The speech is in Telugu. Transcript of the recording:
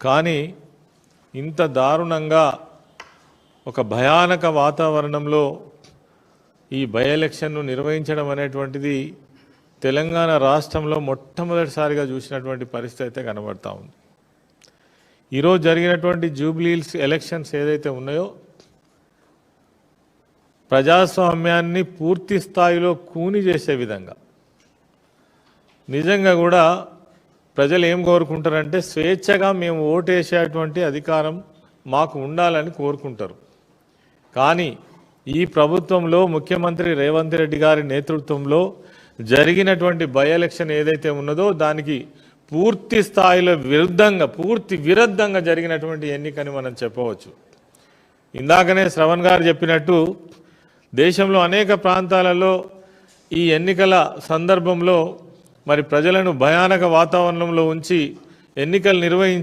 కానీ ఇంత దారుణంగా ఒక భయానక వాతావరణంలో ఈ బై ఎలక్షన్ను నిర్వహించడం అనేటువంటిది తెలంగాణ రాష్ట్రంలో మొట్టమొదటిసారిగా చూసినటువంటి పరిస్థితి అయితే కనబడతా ఉంది. ఈరోజు జరిగినటువంటి జూబ్లీల్స్ ఎలక్షన్స్ ఏదైతే ఉన్నాయో ప్రజాస్వామ్యాన్ని పూర్తి స్థాయిలో కూని చేసే విధంగా. నిజంగా కూడా ప్రజలు ఏం కోరుకుంటారంటే స్వేచ్ఛగా మేము ఓటేసేటువంటి అధికారం మాకు ఉండాలని కోరుకుంటారు. కానీ ఈ ప్రభుత్వంలో ముఖ్యమంత్రి రేవంత్ రెడ్డి గారి నేతృత్వంలో జరిగినటువంటి బై ఎలక్షన్ ఏదైతే ఉన్నదో దానికి పూర్తి స్థాయిలో విరుద్ధంగా పూర్తి విరుద్ధంగా జరిగినటువంటి ఎన్నికని మనం చెప్పవచ్చు. ఇందాకనే శ్రవణ్ గారు చెప్పినట్టు దేశంలో అనేక ప్రాంతాలలో ఈ ఎన్నికల సందర్భంలో మరి ప్రజలను భయానక వాతావరణంలో ఉంచి ఎన్నికలు నిర్వహించి